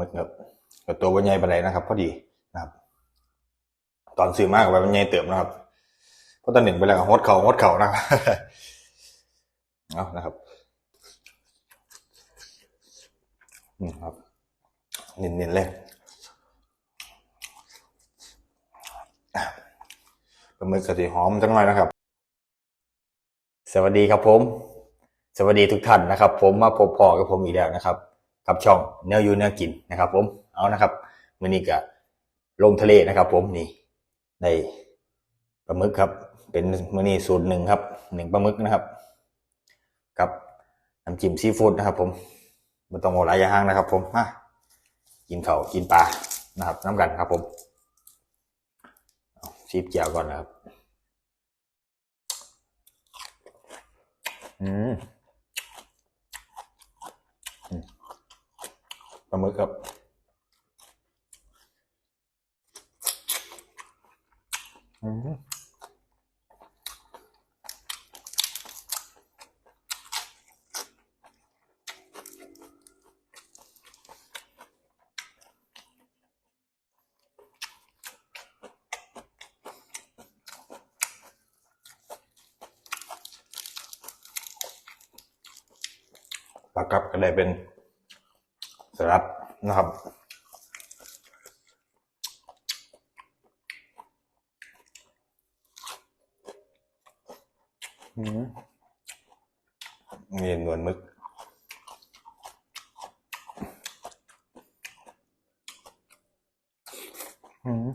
มึกครับกับตัววันใหญ่ไปานใดนะครับ พอดีนะครับ ตอนซื้อมากกับวันใหญ่เติมนะครับเพราะตอนหนึ่งไปแล้วก็ฮดเข่าฮดเข่านะครับเอานะครับนี่ครับเน้นๆเลยปลาหมึกกะทิหอมจังหน่อยนะครับ สวัสดีครับผม สวัสดีทุกท่านนะครับ ผมมาพบพอกับผมอีกแล้วนะครับ กับช่องเนื้อยูเนื้อกินนะครับ ผมเอานะครับมือนี้ก็ลงทะเลนะครับ ผมนี่ได้ปลาหมึกครับ เป็นมือนี้สูตรหนึ่งครับหนึ่งปลาหมึกนะครับ กับน้ำจิ้มซีฟู้ดนะครับ ผมไม่ต้องอาหลายอย่างนะครับ ผมมากินเขากินปลานะครับน้ำกันครับ ผมชีบเจียวก่อนนะครับ อืมอืม ปลาหมึกครับอืมปลากับก็ได้เป็น สรับนะครับอืมนี่หนวดมึก อืม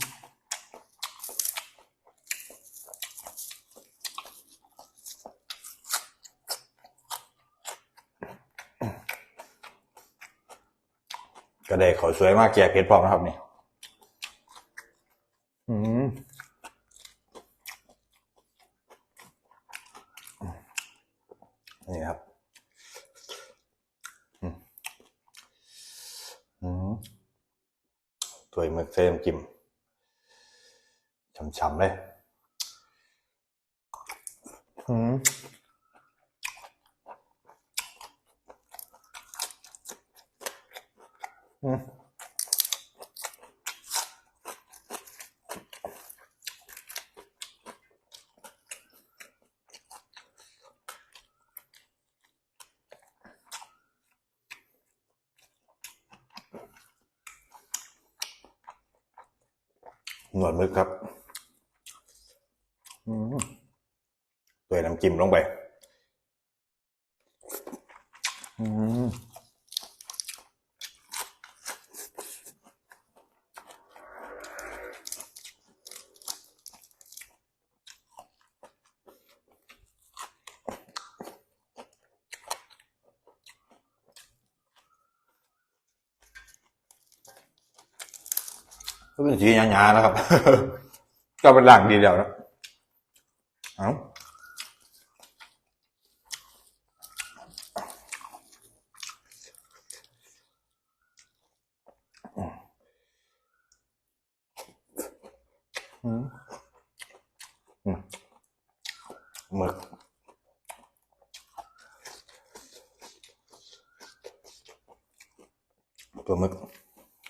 ก็ได้ขาสวยมากแจกเพชรพร้อมนะครับนี่อืมนี่ครับอืมอืมตัวยหมึกเส้นจิ้มฉ่ำๆเลยอืม หนวดมึกครับอืมตัวยน้ำจิ้มลงไป อืม ก็เป็นสีหยาๆนะครับ ก็เป็นหลังดีเดียวนะเอ้าอืมอืมหมึกตัวหมึก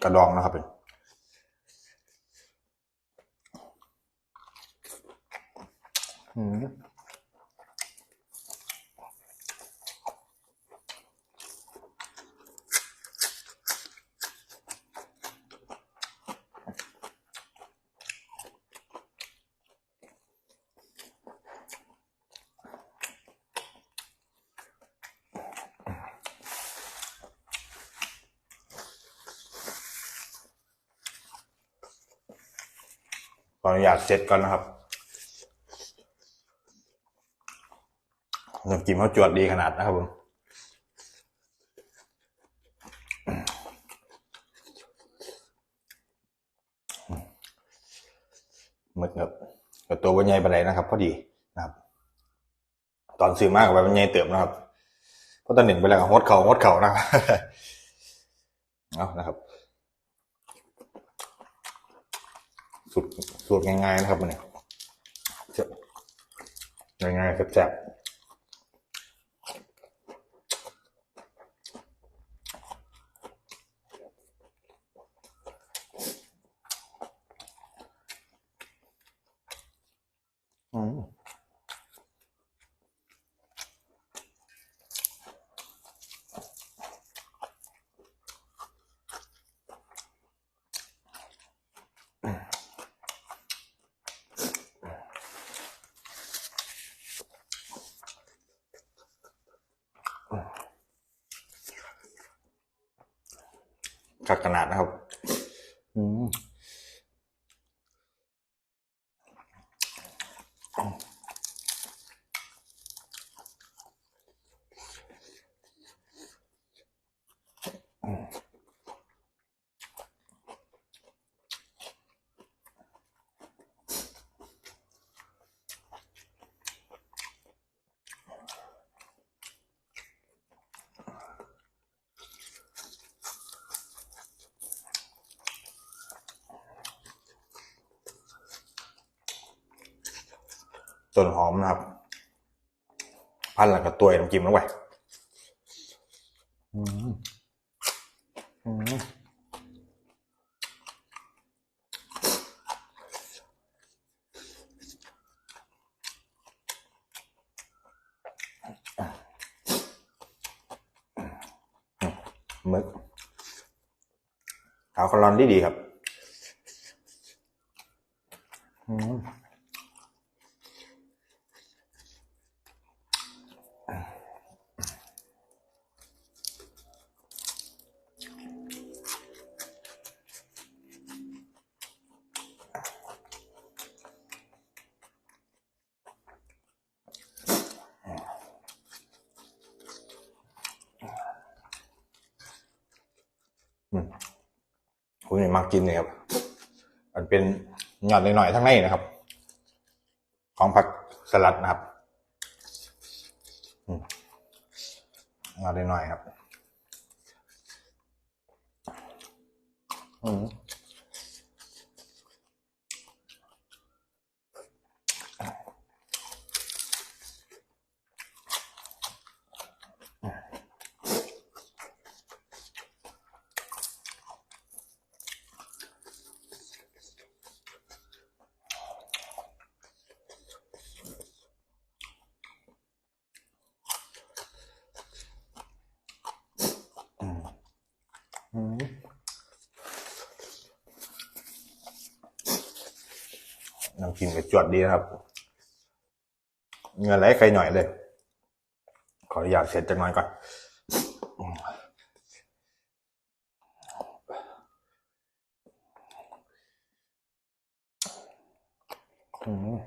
กระดองนะครับเป็น อืมขออนุญาตเสร็จก่อนนะครับ น้ำจิ้มเขาจวดดีขนาดนะครับผมหมึกครับกับตัววันใหญ่ปานใดนะครับ พอดีนะครับ ตอนซื้อมากกับวันใหญ่เติมนะครับเพราะตอนหนึ่งไปแล้วก็ฮดเข่าฮดเข่านะครับเอานะครับสูตรสูตรง่ายๆนะครับมันเนี่ยง่ายๆแซ่บๆ อ คักขนาดนะครับ อืม ต้นหอมนะครับ พันหลังกับตัวน้ำจิ้มลงไปอืมอืมมึกขาวคอลอนดีดีครับ อืม ผมยังมักกินเนี่ยครับ มันเป็นหยอดหน่อยๆทั้งในนะครับ ของผักสลัดนะครับหยอดหน่อยๆครับ อืม กินกับจวดดีนะครับเงินไหลใครหน่อยเลย ขออนุญาตเสร็จจังหน่อยก่อนอืม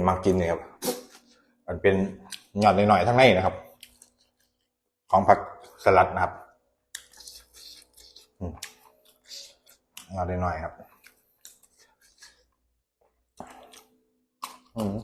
ผมยังมักกินเนี่ยครับมันเป็นหยอดหน่อยๆทั้งในนะครับ ของผักสลัดนะครับหยอดหน่อยๆครับ อืม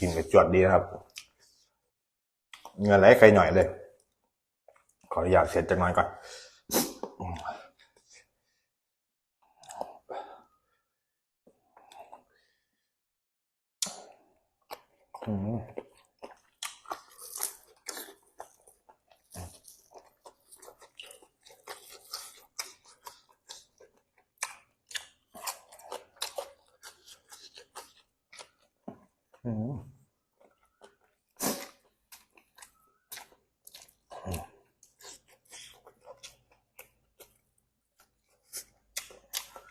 กินกับจวดดีนะครับเงินไหลใครหน่อยเลย ขออนุญาตเสร็จจังหน่อยก่อนอืม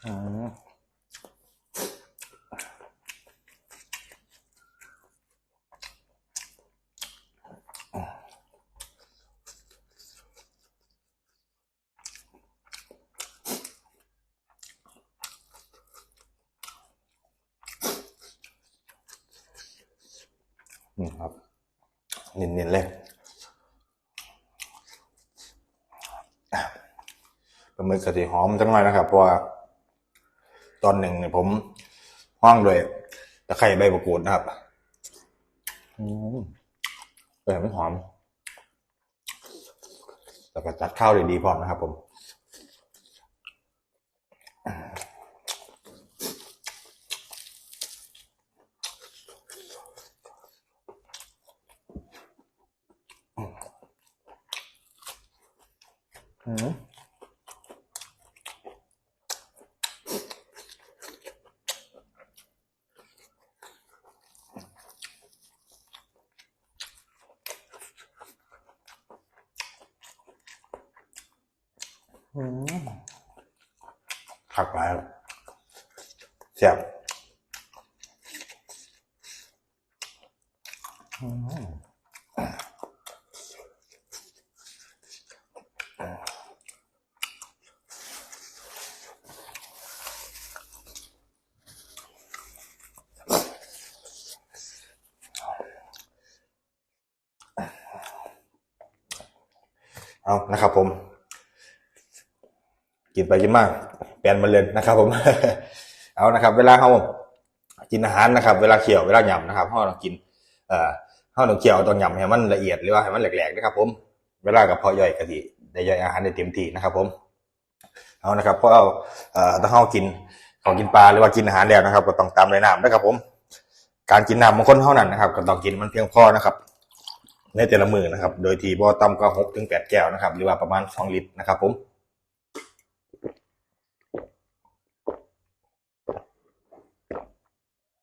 อืมนี่ครับ เน้นๆเลย หมึกกะทิหอมจังเลยนะครับ เพราะว่าตอนหนึ่งเนี่ยผมห้องด้วยตะไคร้ใบมะกรูดนะครับอืมเออมันหอมแล้วก็จัดข้าวได้ดีพร้อมนะครับ ผมอืม ผักหลายแซ่บอืมเอานะครับผม กินไปกินมากแปลนมาเลยนะครับ ผม เอานะครับ เวลาเขากินอาหารนะครับ เวลาเคี่ยวเวลาหยำนะครับเขาต้องกินเอ่อเขาต้องเคี่ยวต้องหยำให้มันละเอียดหรือว่าให้มันแหลกๆนะครับ ผม เวลากับพอย่อยกะทิได้ย่อยอาหารได้เต็มที่นะครับ ผม เอานะครับเพราะเอาเอ่อถ้าเขากินของกินปลาหรือว่ากินอาหารแล้วนะครับ ก็ต้องตามในน้ำนะครับ ผม การกินน้ำบางคนเท่านั้นนะครับ ก็ต้องกินมันเพียงพอนะครับในแต่ละมือนะครับ โดยที่บ่ต่ำกว่าหกถึงแปดแก้วนะครับ หรือว่าประมาณสองลิตรนะครับ ผม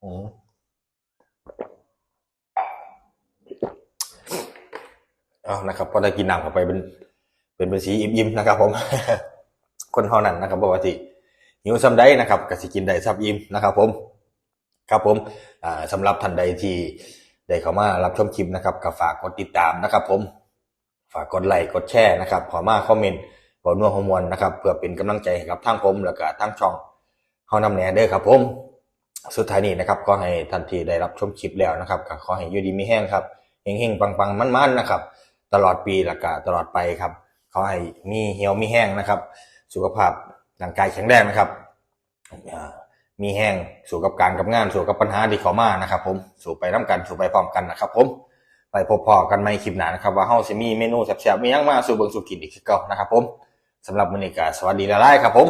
อืมเอานะครับพอได้กินน้ำเข้าไปเป็น เป็นเป็นสีอิ่มๆนะครับ ผม คนเท่านั้นนะครับบอกว่าสิหิวซ้ำได้นะครับก็สิกินได้ซับอิ่มนะครับ ผม ครับผมอ่าสำหรับท่านใดที่ได้เข้ามารับชมคลิปนะครับก็ฝากกดติดตามนะครับ ผม ฝากกดไลค์กดแชร์นะครับขอมาคอมเมนต์บอกนัวฮอร์โมนนะครับเพื่อเป็นกำลังใจให้กับทางผม แล้วก็ทางช่องเฮานำแหนเด้อครับ ผม สุดท้ายนี้นะครับก็ให้ทันทีได้รับชมคลิปแล้วนะครับก็ขอให้อยู่ดีมีแห้งครับเฮงๆปังๆมันๆนะครับ ตลอดปีแล้วก็ตลอดไปครับขอให้มีเหี่ยวมีแห้งนะครับ สุขภาพร่างกายแข็งแรงนะครับมีแห้งสู่กับการกับงานสู่กับปัญหาที่เขามานะครับ ผมสู่ไปน้ากันสู่ไปพร้อมกันนะครับ ผมไปพบพอกันในคลิปหน้านะครับ ว่าเฮาสิมีเมนูแซ่บๆมียังมาสู่เบิงสู่กินอีกเก่านะครับ ผมสำหรับมื้อนี้ก็สวัสดีหลายครับ ผม